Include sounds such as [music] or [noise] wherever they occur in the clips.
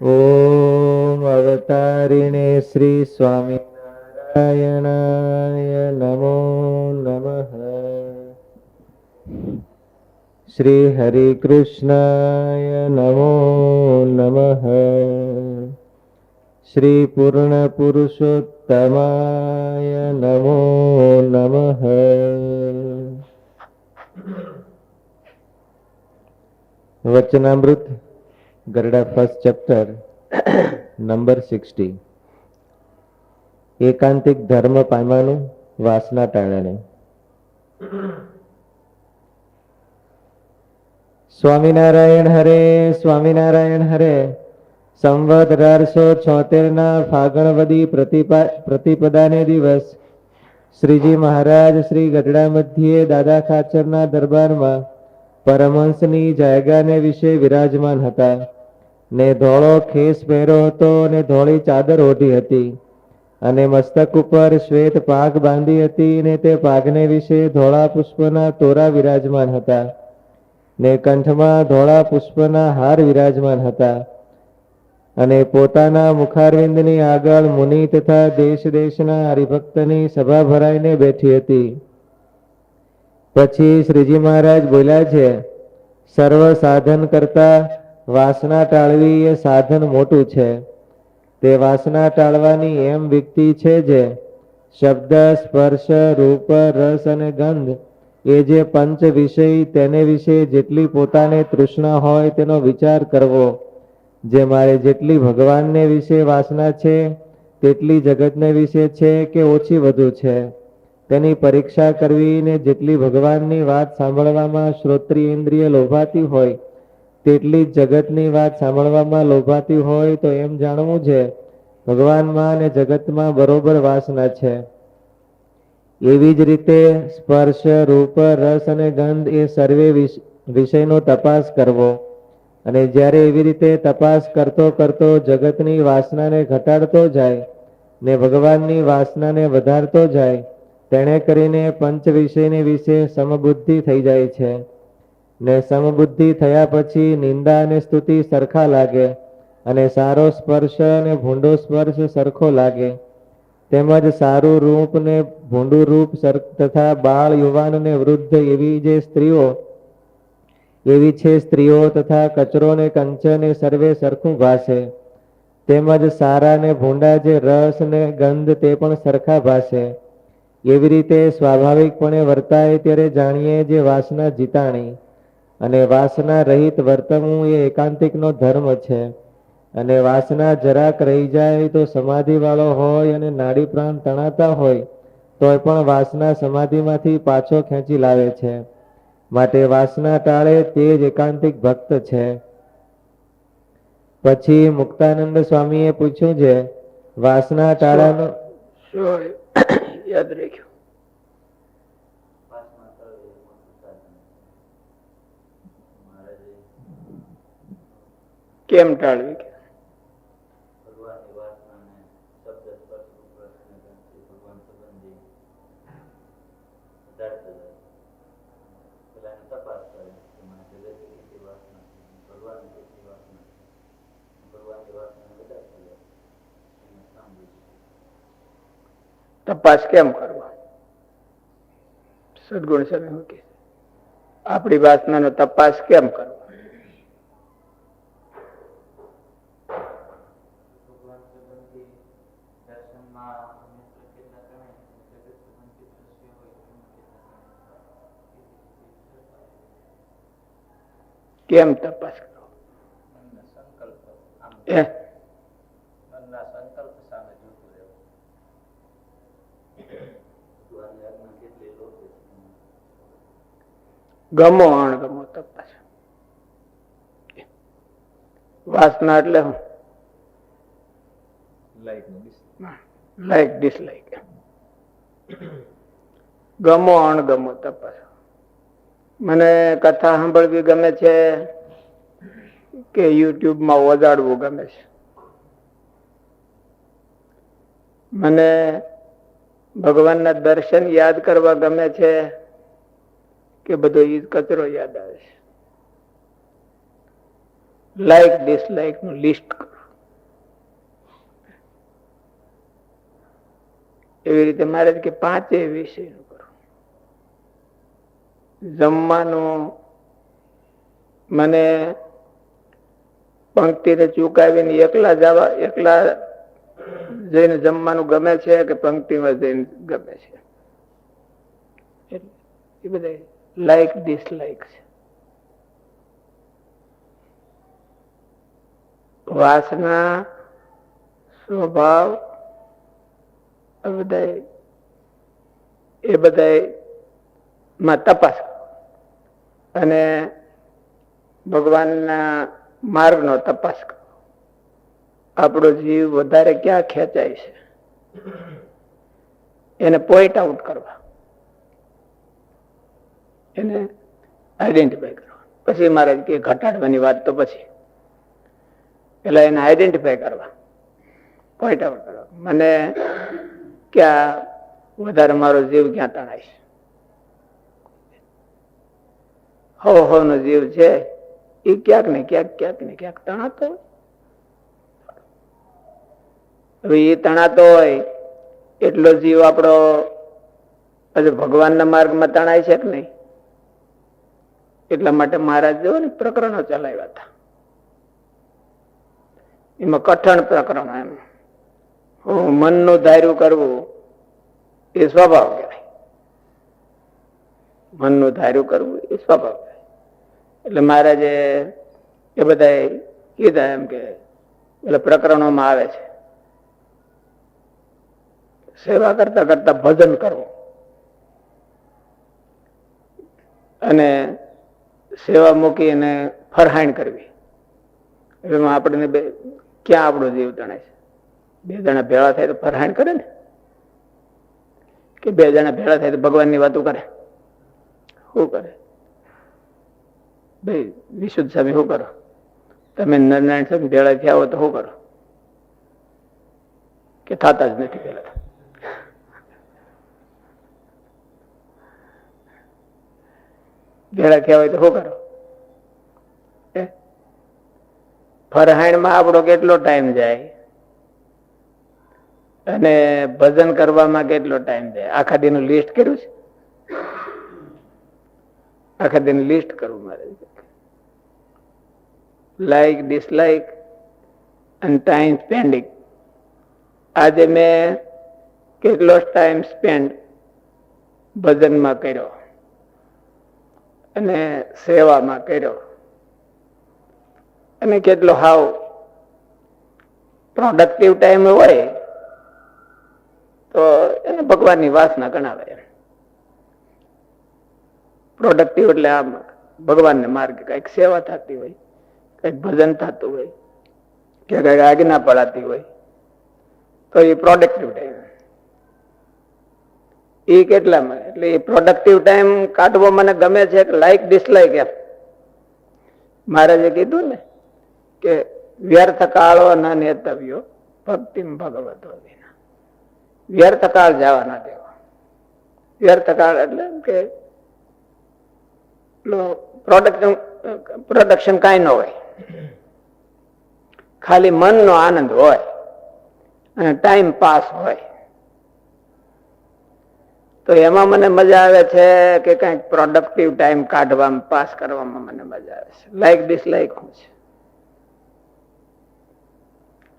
ઓમ અવતારીણે શ્રી સ્વામી શ્રી હરિ કૃષ્ણાય નમો નમઃ શ્રી પૂર્ણ પુરુષોત્તમાય નમો નમઃ વચનામૃત Gadhada first chapter number sixty એકાંતિક ધર્મ પામવાનું વાસના ટાળાને સ્વામિનારાયણ હરે સ્વામિનારાયણ હરે. સંવત અઢારસો છોતેરના ફાગણવદી પ્રતિપા, પ્રતિપદાને દિવસ. શ્રીજી મહારાજ શ્રી ગઢડા મધ્યે દાદા ખાચરના દરબારમાં પરમહંસની જાયગાને વિશે વિરાજમાન હતા. ને ધોળો ખેસ પહેર્યો હતો ને ધોળી ચાદર ઓઢી હતી. અને મસ્તક ઉપર શ્વેત પાગ બાંધી હતી ને તે પાઘને વિશે ધોળા પુષ્પના તોરા વિરાજમાન હતા. ને કંઠમાં ધોળા પુષ્પના હાર વિરાજમાન હતા. અને પોતાના મુખારવિંદની આગળ મુનિ તથા દેશ દેશના હરિભક્તની સભા ભરાઈને બેઠી હતી. પછી શ્રીજી મહારાજ બોલ્યા છે, સર્વ સાધન કરતા વાસના ટાળવી એ સાધન મોટું છે. તે વાસના ટાળવાની એમ વ્યક્તિ છે જે શબ્દ, સ્પર્શ, રૂપ, રસ અને ગંધ એ જે પંચ વિષય, તેને વિશે જેટલી પોતાને તૃષ્ણા હોય તેનો વિચાર કરવો. જે મારે જેટલી ભગવાનને વિશે વાસના છે, તેટલી જગતને વિશે છે કે ઓછી વધુ છે? તેની પરીક્ષા કરવી ને જેટલી ભગવાનની વાત સાંભળવામાં શ્રોત્રી ઇન્દ્રિય લોભાતી હોય, તેટલી જ જગતની વાત સાંભળવામાં લોભાતી હોય તો એમ જાણવું છે, ભગવાનમાં અને જગતમાં બરોબર વાસના છે. એવી જ રીતે સ્પર્શ, રૂપ, રસ અને ગંધ એ સર્વે વિષ- વિષયનો તપાસ કરવો. અને જ્યારે એવી રીતે તપાસ કરતો કરતો જગતની વાસનાને ઘટાડતો જાય ને ભગવાનની વાસનાને વધારતો જાય, તેણે કરીને પંચ વિષયની વિશે સમબુદ્ધિ થઈ જાય છે. ને સમબુદ્ધિ થયા પછી નિંદા અને સ્તુતિ સરખા લાગે અને સારો સ્પર્શ અને ભૂંડો સ્પર્શ સરખો લાગે. તેમજ સારું રૂપ ને ભૂંડું રૂપ તથા બાળ યુવાન ને વૃદ્ધ એવી જે સ્ત્રીઓ, એવી છે સ્ત્રીઓ તથા કચરો ને કંચન એ સર્વે સરખું ભાષે તેમજ સારા ને ભૂંડા જે રસ ને ગંધ તે પણ સરખા ભાષે એવી રીતે સ્વાભાવિકપણે વર્તાય ત્યારે જાણીએ જે વાસના જીતાણી. અને વાસના રહિત વર્તવું એ એકાંતિકનો ધર્મ છે. અને વાસના જરાક રહી જાય તો સમાધિ વાળો હોય અને નાડી પ્રાણ તણાતા હોય, તોય પણ વાસના સમાધિમાંથી પાછો ખેંચી લાવે છે. માટે વાસના ટાળે તે જ એકાંતિક ભક્ત છે. પછી મુક્તાનંદ સ્વામીએ પૂછ્યું છે, વાસના ટાળાનો યાદ રાખ્યો. કેમ ટાળવી? તપાસ કેમ કરવો સદગુણ સ્વામી શું કે આપણી વાસનાનો તપાસ કેમ કરવો કેમ તપાસ કરવો એ ગમો અણગમો તપાસ વાસના એટલે હું લાઈક ડિસલાઈક ગમો અણગમો તપાસ મને કથા સાંભળવી ગમે છે કે યુટ્યુબમાં ઓજાડવું ગમે છે? મને ભગવાનના દર્શન યાદ કરવા ગમે છે? કે બધો એ કચરો યાદ આવે છે. લાઈક ડિસલાઈકનું લિસ્ટ એવી રીતે મારે કે પાંચે વિષયનું કરો. જમવાનું મને પંક્તિને ચૂકાવીને એકલા જવા, એકલા જઈને જમવાનું ગમે છે કે પંક્તિમાં જઈને ગમે છે? એ બધા લાઈક ડિસલાઈક છે વાસના, સ્વભાવ બધા એ બધા માં તપાસ. અને ભગવાનના માર્ગનો તપાસ કરો. આપણો જીવ વધારે ક્યાં ખેંચાય છે? એને પોઈન્ટ આઉટ કરવા. એને આઈડેન્ટિફાય કરવા. પછી મહારાજ કે ઘટાડવાની વાત તો પછી. પેલા એને આઈડેન્ટિફાય કરવા. પોઈન્ટ આઉટ કરવા. મને ક્યાં વધારે મારો જીવ ક્યાં તણાય છે? હો હો નો જીવ છે એ ક્યાંક ને ક્યાંક ક્યાંક ને ક્યાંક તણાતો હવે એ તણાતો હોય, એટલો જીવ આપણો ભગવાનના માર્ગમાં તણાય છે કે નહીં? એટલા માટે મહારાજ જો પ્રકરણો ચલાવ્યા હતા. એમાં કઠણ પ્રકરણ એમ. હું મનનું ધાર્યું કરવું એ સ્વભાવ કહેવાય. મનનું ધાર્યું કરવું એ સ્વભાવ એટલે મહારાજે એ બધા કીધા એમ કે, એટલે પ્રકરણોમાં આવે છે. સેવા કરતા કરતા ભજન કરવું. અને સેવા મૂકી અને ફરહાણ કરવી. એમાં આપણને બે, ક્યાં આપણો જીવ તણાય છે? બે જણા ભેળા થાય તો ફરહાણ કરે ને? કે બે જણા ભેળા થાય તો ભગવાનની વાતો કરે? શું કરે? ભાઈ, વિશુદ્ધ સ્વામી, શું કરો? તમે નરનારાયણ સ્વામી ભેળા થયા હો તો શું કરો? કે થતા જ નથી પેલા ભેળા થયા હોય તો શું કરો? ફરહાણમાં આપણો કેટલો ટાઈમ જાય? અને ભજન કરવામાં કેટલો ટાઈમ જાય? આખા દિનનું લિસ્ટ કર્યું છે? આખા દિન લિસ્ટ કરવું મારે. લાઈક ડિસલાઈક અને ટાઈમ સ્પેન્ડિંગ આજે મેં કેટલો ટાઈમ સ્પેન્ડ ભજનમાં કર્યો? અને સેવામાં કર્યો. અને કેટલો હાવ પ્રોડક્ટિવ ટાઈમ હોય, તો એને ભગવાનની વાસના ગણાવે પ્રોડક્ટિવ એટલે આમ ભગવાનને માર્ગે કંઈક સેવા થતી હોય, કંઈક ભજન થતું હોય, કે કંઈક આજ્ઞા પડાતી હોય, તો એ પ્રોડક્ટિવ ટાઈમ એ કેટલામાં એટલે એ પ્રોડક્ટિવ ટાઈમ કાઢવો મને ગમે છે કે લાઈક ડિસલાઈક એમ. મહારાજે કીધું ને કે વ્યર્થ કાળો ન નેતવ્યો, ભક્તિમ ભગવતો વિના. વ્યર્થ કાળ જવા ના દેવો. વ્યર્થ કાળ એટલે કે પ્રોડક્શન પ્રોડક્શન કાંઈ ન હોય. ખાલી મનનો આનંદ હોય અને ટાઈમ પાસ હોય. તો એમાં મને મજા આવે છે કે કંઈક પ્રોડક્ટિવ ટાઈમ કાઢવામાં પાસ કરવામાં મને મજા આવે છે. લાઈક ડિસલાઈક હું છે.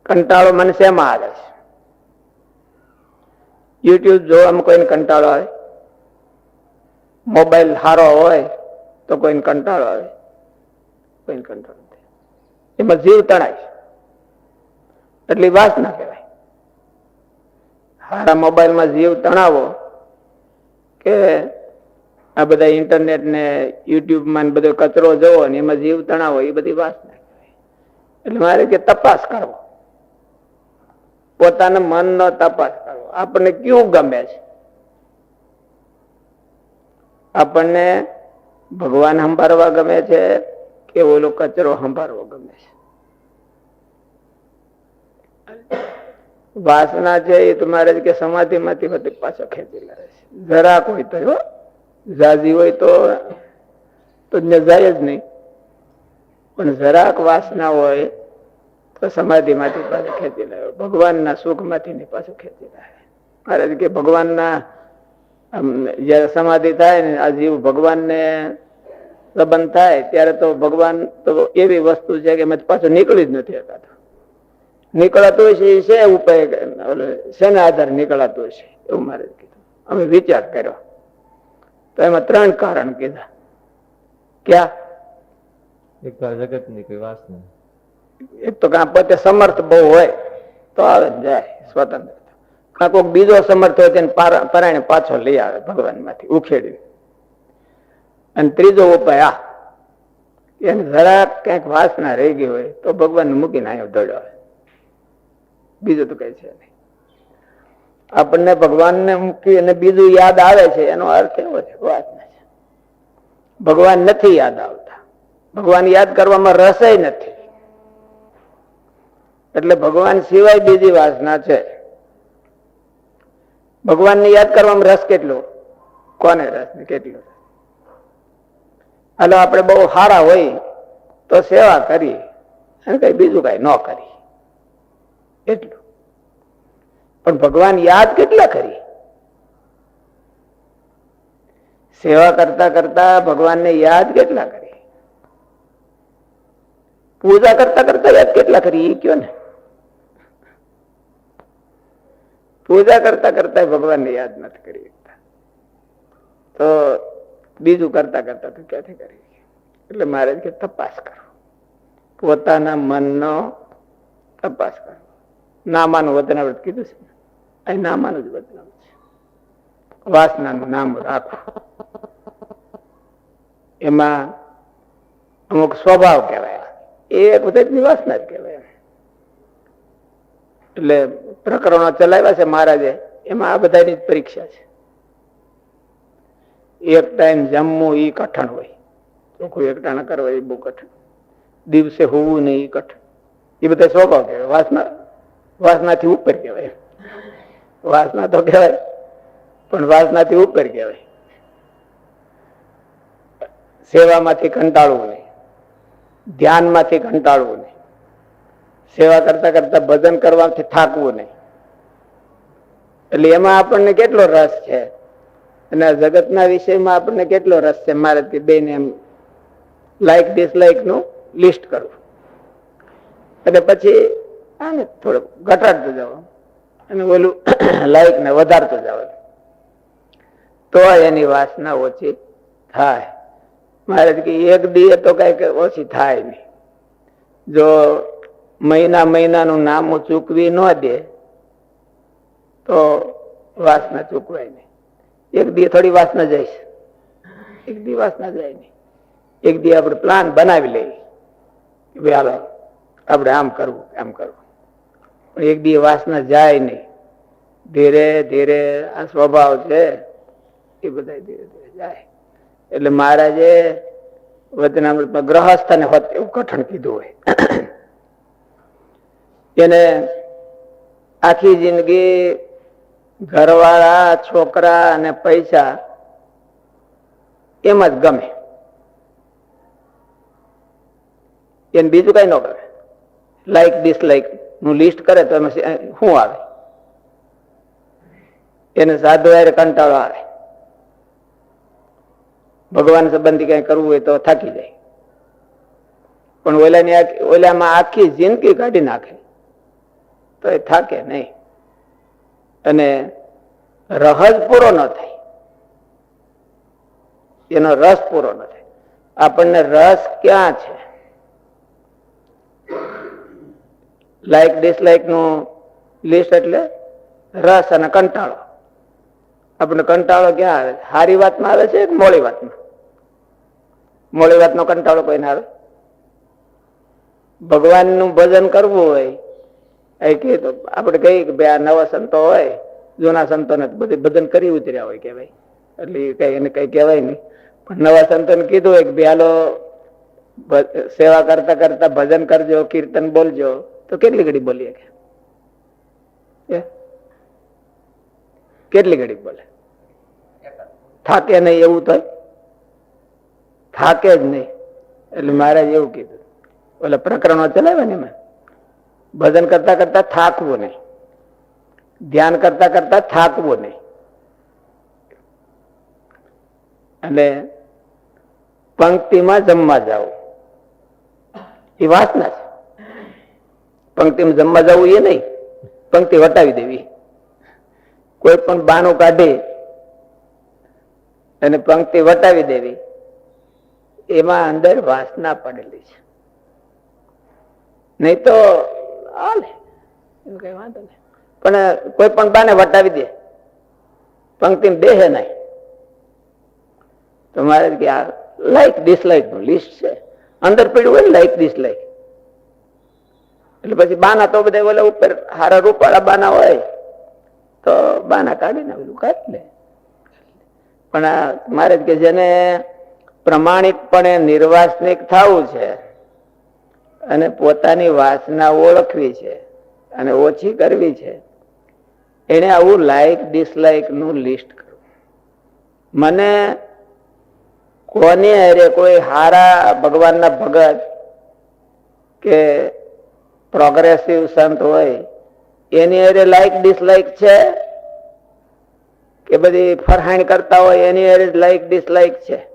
કંટાળો મને શેમાં આવે છે? યુટ્યુબ જોવામાં કોઈને કંટાળો આવે? મોબાઈલ સારો હોય તો કોઈને કંટાળો આવે? કોઈને કંટાળો એમાં જીવ તણાય છે. એટલી વાત ના કહેવાય. સારા મોબાઈલમાં જીવ તણાવો કે આ બધા ઇન્ટરનેટ ને યુટ્યુબમાં બધો કચરો જવો ને એમાં જીવ તણાવો એ બધી વાત એટલે મારે કે તપાસ કરવો. પોતાના મનનો તપાસ કરવો. આપણને કયું ગમે છે? આપણને ભગવાન સંભાળવા ગમે છે કે ઓલો કચરો સંભાળવો ગમે છે? વાસના છે એ તમારે કે સમાધિ માંથી પાછો ખેંચી લાવે છે. જરાક હોય તો હો. ઝાઝી હોય તો તો જ નહીં. પણ જરાક વાસના હોય તો સમાધિ માંથી પાછો ખેંચી લાવે ભગવાનના સુખમાંથી પાછું ખેંચી લાવે મહારાજ કે ભગવાનના જયારે સમાધિ થાય ને, આ જીવ ભગવાનને સંબંધ થાય, ત્યારે તો ભગવાન તો એવી વસ્તુ છે કે એમાંથી પાછું નીકળી જ નથી શકાતું નીકળાતું છે એ છે ઉપાય શેના આધારે નીકળાતું છે? એવું મારે કીધું અમે વિચાર કર્યો. તો એમાં ત્રણ કારણ કીધા. ક્યાં? એક તો જગતની કોઈ વાસના એક તો કાં પોતે સમર્થ બહુ હોય તો આવે જાય સ્વતંત્ર. કાં કોઈક બીજો સમર્થ હોય તેને પરાયણ પાછો લઈ આવે ભગવાનમાંથી ઉખેડી. અને ત્રીજો ઉપાય આ એને જરાક ક્યાંક વાસના રહી ગઈ હોય તો ભગવાન મૂકીને અહીંયા દોડ્યો આવે. બીજું તો કઈ છે નહીં. આપણને ભગવાનને મૂકી અને બીજું યાદ આવે છે, એનો અર્થ એવો છે, વાત ભગવાન નથી યાદ આવતા. ભગવાન યાદ કરવામાં રસય નથી. એટલે ભગવાન સિવાય બીજી વાસના છે. ભગવાનને યાદ કરવામાં રસ કેટલો? કોને રસ? કેટલો રસ? હાલો, આપણે બહુ સારા હોય તો સેવા કરી અને કઈ બીજું કઈ ન કરી એટલું. પણ ભગવાન યાદ કેટલા કરી? સેવા કરતા કરતા ભગવાનને યાદ કેટલા કરી? પૂજા કરતા કરતા યાદ કેટલા કરી? એ કયો ને? પૂજા કરતા કરતા ભગવાનને યાદ નથી કરી શકતા. તો બીજું કરતા કરતા તો ક્યાંથી કરી એટલે મારે કે તપાસ કરો પોતાના મનનો તપાસ કરો નામાનું વતનાવૃત કીધું છે. અહીં નામાનું જ વતનાવૃત છે. વાસનાનું નામ રાખો. એમાં અમુક સ્વભાવ કહેવાય. એ કુદરતની વાસના જ કહેવાય. એટલે પ્રકરણો ચલાવ્યા છે મહારાજે. એમાં આ બધાની જ પરીક્ષા છે. એક ટાઈમ જમવું એ કઠણ હોય. ચોખ્ખું એકટાણા કરવા એ બહુ કઠણ. દિવસે હોવું નહીં એ કઠણ. એ બધા સ્વભાવ કહેવાય. વાસના વાસનાથી ઉપર કહેવાય. વાસના તો કહેવાય, પણ વાસનાથી ઉપર કહેવાય. સેવામાંથી કંટાળવું નહીં. ધ્યાનમાંથી કંટાળવું નહીં. સેવા કરતા કરતા ભજન કરવાથી થાકવું નહીં. એટલે એમાં આપણને કેટલો રસ છે? અને જગતના વિષયમાં આપણને કેટલો રસ છે? મારે તે બેને એમ લાઈક ડિસલાઈકનું લિસ્ટ કરવું અને પછી આને થોડુંક ઘટાડતો જાવ અને ઓલું [coughs] લાઈક ને વધારતો જવાનું તો એની વાસના ઓછી થાય. મારે કે એક દીએ તો કંઈક ઓછી થાય નહીં. જો મહિના મહિનાનું નામ ચૂકવી ન દે, તો વાસના ચૂકવાય નહીં. એક દી થોડી વાસના જઈશ. એક દી વાસના જાય નહીં. એક દી આપણે પ્લાન બનાવી લઈએ. કે ભાઈ હાલો, આપણે આમ કરવું આમ કરવું. પણ એક બી વાસના જાય નહીં. ધીરે ધીરે આ સ્વભાવ છે એ બધા ધીરે ધીરે જાય. એટલે મહારાજે વચનામૃતમાં ગ્રહસ્થને હોત એવું કઠણ કીધું હોય. [clears throat] એને આખી જિંદગી ઘરવાળા, છોકરા અને પૈસા એમ જ ગમે. એને બીજું કઈ ન ગમે. લાઈક ડિસલાઈક નું લિસ્ટ કરે તો એમાં શું આવે? એને સાધુ યારે કંટાળો આવે. ભગવાન સંબંધી કઈ કરવું હોય તો થાકી જાય. પણ ઓલાની ઓલામાં આખી જિંદગી કાઢી નાખે. તો એ થાકે નહીં. અને રહજ પૂરો ન થાય. એનો રસ પૂરો ન થાય. આપણને રસ ક્યાં છે? લાઈક ડિસલાઈકનું લિસ્ટ એટલે રસ અને કંટાળો. આપણે કંટાળો ક્યાં આવે? સારી વાતમાં આવે છે કે મોડી વાતમાં? મોડી વાતનો કંટાળો કોઈને આવે? ભગવાનનું ભજન કરવું હોય, એ કે તો આપણે કહીએ કે ભાઈ આ નવા સંતો હોય, જૂના સંતોને બધે ભજન કરી ઉતર્યા હોય કે એટલે કઈ એને કઈ કહેવાય નહીં. પણ નવા સંતોને કીધું હોય કે ભાઈ સેવા કરતા કરતા ભજન કરજો, કીર્તન બોલજો. તો કેટલી ઘડી બોલીએ કે? કેટલી ઘડી બોલે? થાકે નહીં એવું થાય થાકે જ નહીં. એટલે મહારાજ એવું કીધું. એટલે પ્રકરણો ચલાવે ને એમાં? ભજન કરતા કરતા થાકવું નહીં. ધ્યાન કરતા કરતા થાકવું નહીં. અને પંક્તિમાં જમવા જાવ એ વાસના છે પંક્તિમાં જમવા જવું એ નહીં. પંક્તિ વટાવી દેવી. કોઈ પણ બાનું કાઢી અને પંક્તિ વટાવી દેવી, એમાં અંદર વાસના પડેલી છે. નહીં તો કઈ વાંધો નહીં. પણ કોઈ પણ બાને વટાવી દે. પંક્તિ બેહે નહીં. તો મારે કે આ લાઈક ડિસલાઈકનું લિસ્ટ છે. અંદર પીડ્યું હોય લાઈક ડિસલાઈક એટલે પછી બાના તો બધા ઓલા ઉપર હારા રૂપાળા બાના હોય. તો બાના કાઢીને બધું કાઢી લે. પણ મારે કે જેને પ્રમાણિકપણે નિર્વાસનિક થવું છે અને પોતાની વાસના ઓળખવી છે અને ઓછી કરવી છે એને આવું લાઈક ડિસલાઈકનું લિસ્ટ કરવું મને કોની અરે કોઈ હારા ભગવાનના ભગત કે પ્રોગ્રેસિવ સંત હોય, એની અરે લાઈક ડિસલાઈક છે? કે બધી ફરહાણ કરતા હોય, એની અરે લાઈક ડિસલાઈક છે?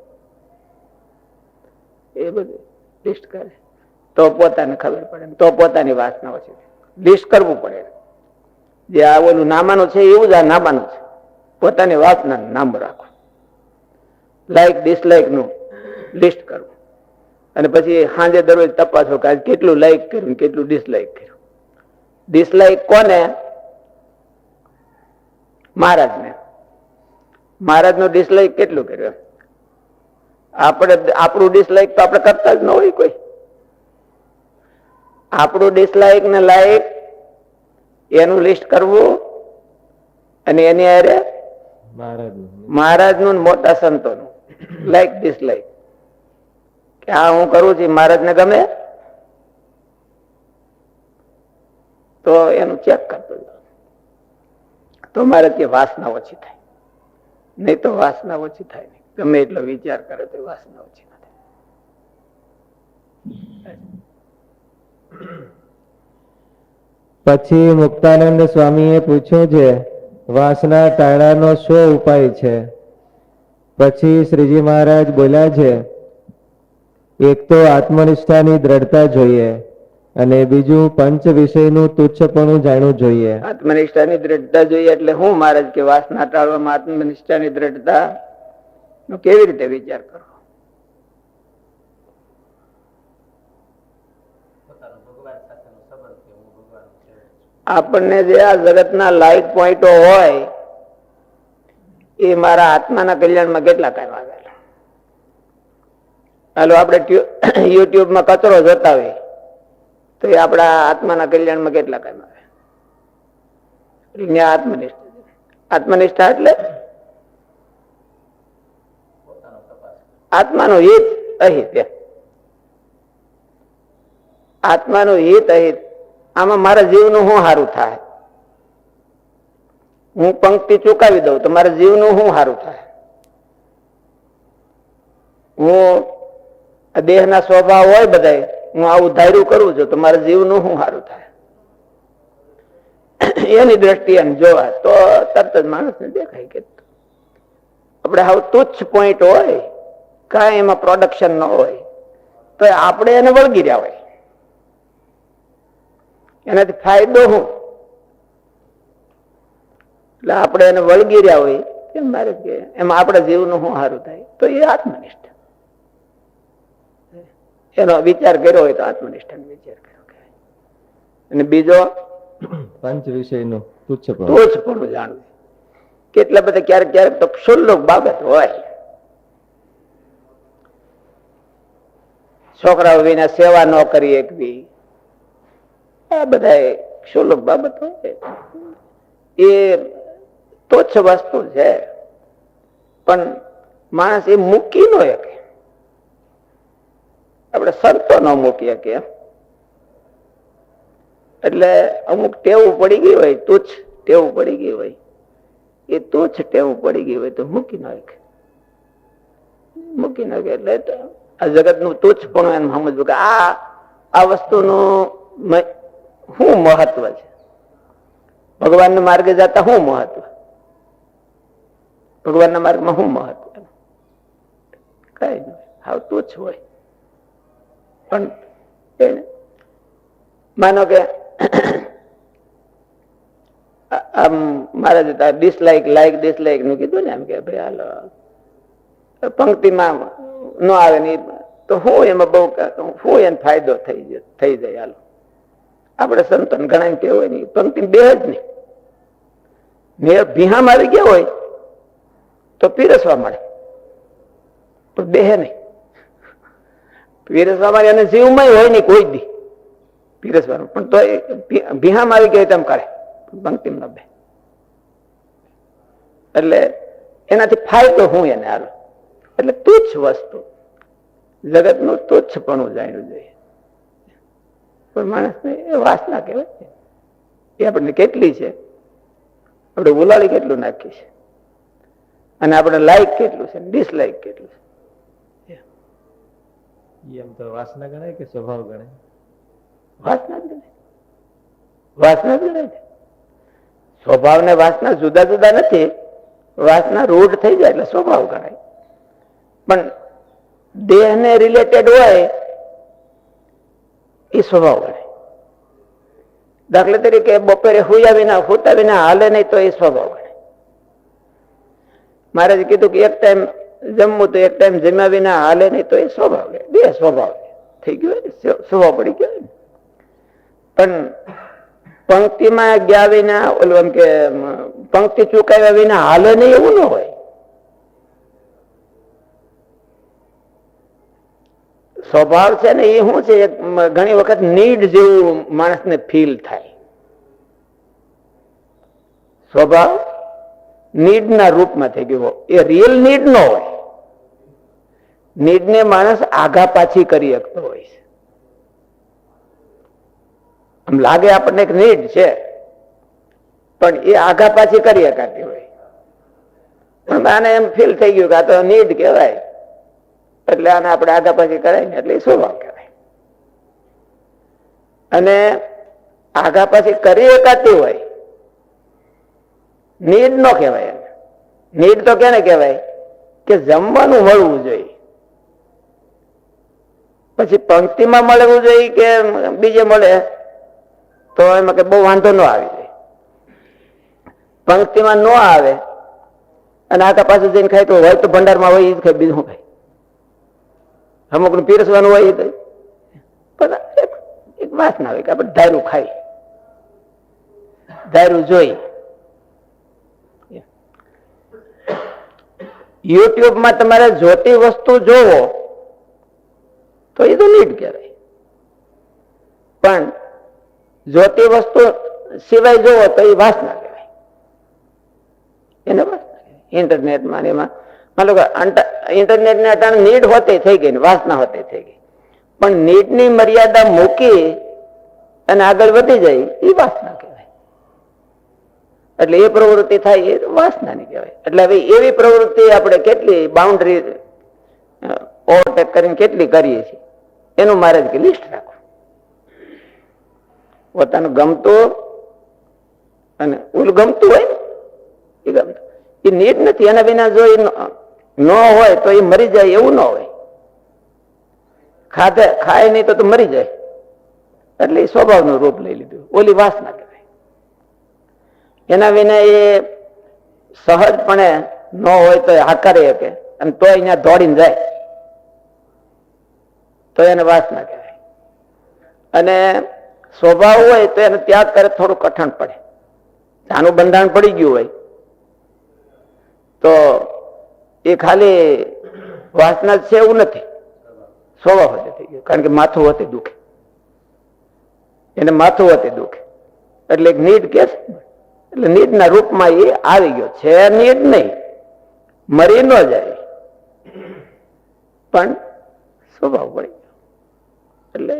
એ બધું લિસ્ટ કરે. તો પોતાને ખબર પડે તો પોતાની વાસના છે લિસ્ટ કરવું પડે. જે આ ઓલું નામાનું છે, એવું જ આ નામાનું છે. પોતાની વાસના નામ રાખો. લાઈક ડિસલાઈકનું લિસ્ટ કરવું અને પછી સાંજે દરરોજ તપાસો કે આજ કેટલું લાઈક કર્યું કેટલું ડિસલાઈક કર્યું. ડિસલાઈક કોને? મહારાજને. મહારાજનો ડિસલાઈક કેટલું કર્યું આપણે આપણું ડિસલાઈક તો આપણે કરતા જ ન હોય કોઈ. આપણું ડિસલાઈક ને લાઈક એનું લિસ્ટ કરવું અને એની અરે મહારાજનું. મહારાજનું ને મોટા સંતોનું. લાઈક ડિસલાઈક કે આ હું કરું છું મહારાજને ગમે? તો એનું ચેક કરતો તો મારે કે વાસના ઓછી થાય. નહીં તો વાસના ઓછી થાય નહીં. ગમે એટલો વિચાર કરે તો વાસના ઓછી ના થાય. પછી મુક્તાનંદ સ્વામીએ પૂછ્યું છે, વાસના ટાળાનો શું ઉપાય છે? પછી શ્રીજી મહારાજ બોલ્યા છે એક તો આત્મનિષ્ઠાની દ્રઢતા જોઈએ અને બીજું પંચ વિષયનું તુચ્છપણું જાણવું જોઈએ. આત્મનિષ્ઠાની દ્રઢતા જોઈએ એટલે હું મહારાજ કે વાસના ટાળવામાં આત્મનિષ્ઠાની દ્રઢતા નો કેવી રીતે વિચાર કરો આપણને જે આ જગતના લાઈટ પોઈન્ટો હોય, એ મારા આત્માના કલ્યાણમાં કેટલા કામ આવેલા હાલો, આપણે [coughs] યુટ્યુબમાં કચરો જોતા તો એ આપણા આત્માના કલ્યાણમાં કેટલા કામ આવે? એટલે આત્મનિષ્ઠા. આત્મનિષ્ઠા એટલે? આત્માનું હિત અહિત. આત્માનું હિત અહિત. આમાં મારા જીવનું શું સારું થાય? હું પંક્તિ ચુકાવી દઉં તો મારા જીવનું શું સારું થાય? હું આ દેહના સ્વભાવ હોય બધા હું આવું ધાર્યું કરું છું તો મારા જીવનું શું સારું થાય? એની દ્રષ્ટિએ જોવા, તો તરત જ માણસને દેખાય કે આપણે હાવ તુચ્છ પોઈન્ટ હોય, કાંઈ એમાં પ્રોડક્શન ન હોય, તો આપણે એને વળગી રહ્યા હોય. એનાથી ફાયદો શું? એટલે આપણે એને વળગી રહ્યા હોય, એમ મારે એમાં આપણા જીવનું શું સારું થાય? તો એ આત્મનિષ્ઠ. એનો વિચાર કર્યો હોય તો આત્મનિષ્ઠાનો વિચાર કર્યો કહેવાય. અને બીજો પંચ વિષયનું તુચ્છપણું. તોજ પણ જાણવું. કેટલા બધા ક્યારેક ક્યારેક તો ક્ષુલ્લુક બાબત હોય. છોકરાઓ વિના સેવા ન કરી એકવી. આ બધા ક્ષુલ્લુક બાબત હોય. એ તોચ્છ વસ્તુ છે. પણ માણસ એ મૂકી ન શકે. આપણે શરતો ન મૂકીએ કે એટલે અમુક ટેવું પડી ગઈ હોય, તુચ્છ ટેવું પડી ગઈ હોય. એ તુચ્છ ટેવું પડી ગઈ હોય તો મૂકી નાખે. મૂકી નાખે એટલે આ જગત તુચ્છ પણ એમ સમજવું કે આ આ વસ્તુનું શું મહત્વ છે? ભગવાનના માર્ગે જતા શું મહત્વ? ભગવાનના માર્ગમાં શું મહત્વ? કઈ નહીં હાવ તુચ્છ હોય. પણ માનો કે આમ મારા જતા ડિસલાઈક લાઈક ડિસલાઈકનું કીધું ને એમ કે ભાઈ હાલો, પંક્તિમાં ન આવે ને તો હું એમાં બહુ હું એને ફાયદો થઈ જાય થઈ જાય હાલો. આપણે સંતન ઘણા કેવું હોય ને પંક્તિ બે જ નહીં મેળ ભીહા મારી ગયા હોય તો પીરસવા મળે. પણ બે નહીં પીરસવા મળે અને જીવમાં હોય નહીં, કોઈ દી. પીરસવાનું. પણ તો ભીહામ આવી ગયો તેમ કરે પંક્તિમ બે. એટલે એનાથી ફાયદો હું એને હાલો એટલે તુચ્છ વસ્તુ. જગતનું તુચ્છપણું જાણવું જોઈએ. પણ માણસને એ વાસના કહેવાય એ આપણને કેટલી છે? આપણે ઉલાળી કેટલું નાખીએ છે? અને આપણે લાઈક કેટલું છે? ડિસલાઈક કેટલું છે? ઈ એમ તો વાસના ગણાય કે સ્વભાવ ગણાય વાસના જ ગણાય વાસના જ ગણાય છે સ્વભાવ ને વાસના જુદા જુદા નથી વાસના રૂઢ થઈ જાય એટલે સ્વભાવ ગણાય। પણ દેહ ને રિલેટેડ હોય, એ સ્વભાવ ગણાય. દાખલા તરીકે બપોરે હુયા વિના, હુતા વિના હાલે નહીં તો એ સ્વભાવ ગણાય. મહારાજે કીધું કે એક ટાઈમ જમવું તો એક ટાઈમ જમ્યા વિના હાલે નહીં તો એ સ્વભાવ. બે સ્વભાવ. થઈ ગયો ને? સ્વભાવ પડી ગયો ને? પણ પંક્તિમાં ગયા વિના, ઓલું એમ કે પંક્તિ ચૂકાવ્યા વિના હાલે નહીં એવું ન હોય. સ્વભાવ છે ને એ શું છે? ઘણી વખત નીડ જેવું માણસને ફીલ થાય. સ્વભાવ નીડ ના રૂપમાં થઈ ગયો. એ રિયલ નીડ નો હોય. નીડ ને માણસ આઘા પાછી કરી શકતો હોય છે. આમ લાગે આપણને એક નીડ છે, પણ એ આઘા પાછી કરી શકાતી હોય. પણ આને એમ ફીલ થઈ ગયું કે આ તો નીડ કહેવાય, એટલે આને આપણે આઘા પાછી કરાય ને એટલે સ્વભાવ કહેવાય અને આઘા પાછી કરી શકાતી હોય, નીડ નો કહેવાય નીડ તો કેને કહેવાય? કે જમવાનું મળવું જોઈએ. પછી પંક્તિમાં મળવું જોઈએ કે બીજે મળે? તો એમાં કે બહુ વાંધો ન આવી. જાય પંક્તિમાં ન આવે અને આખા પાછું જઈને ખાય તો હોય તો ભંડારમાં હોય એ ખાય, બીજું ખાય? અમુકનું પીરસવાનું હોય એ તો. પણ એક- વાત ના હોય કે આપણે ધારું ખાઈ ધારું જોઈ. યુટ્યુબમાં તમારે જોતી વસ્તુ જોવો. તો એ તો નીટ કહેવાય. પણ જોતી વસ્તુ સિવાય જોવો તો એ વાસના કહેવાય. એને વાસના ઇન્ટરનેટમાં એમાં માનો કે ઇન્ટરનેટને અટાણે નીડ હોતી થઈ ગઈ ને વાસના હોતી થઈ ગઈ. પણ નીડની મર્યાદા મૂકી અને આગળ વધી જાય એ વાસના કહેવાય. એટલે એ પ્રવૃત્તિ થાય એ વાસનાની કહેવાય. એટલે હવે એવી પ્રવૃત્તિ આપણે કેટલી બાઉન્ડ્રી ઓવરટેક કરીને કેટલી કરીએ છીએ? એનું મારે કે લિસ્ટ રાખો. પોતાનું ગમતું અને ઓલું ગમતું હોય ને, એ ગમતું. એ નીટ નથી, એના વિના જો એ ન- હોય તો એ મરી જાય એવું ન હોય. ખાધે, ખાય નહીં તો મરી જાય. એટલે એ સ્વભાવનું રૂપ લઈ લીધું. ઓલી વાસના કહેવાય. એના વિના એ સહજપણે ન હોય તો હાકારી શકે અને તો અહીંયા દોડીને જાય. તો એને વાસના કહેવાય. અને સ્વભાવ હોય તો એને ત્યાગ કરે થોડું કઠણ પડે. આનું બંધારણ પડી ગયું હોય. તો એ ખાલી વાસના છે એવું નથી. સ્વભાવ હોતે થઈ ગયો કારણ કે માથું હોતી દુખે. એને માથું હોતી દુખે. એટલે એક નીડ કે એટલે નીડના રૂપમાં એ આવી ગયો છે. નીડ નહીં. મરી ન જાય. પણ સ્વભાવ પડી അല്ലേ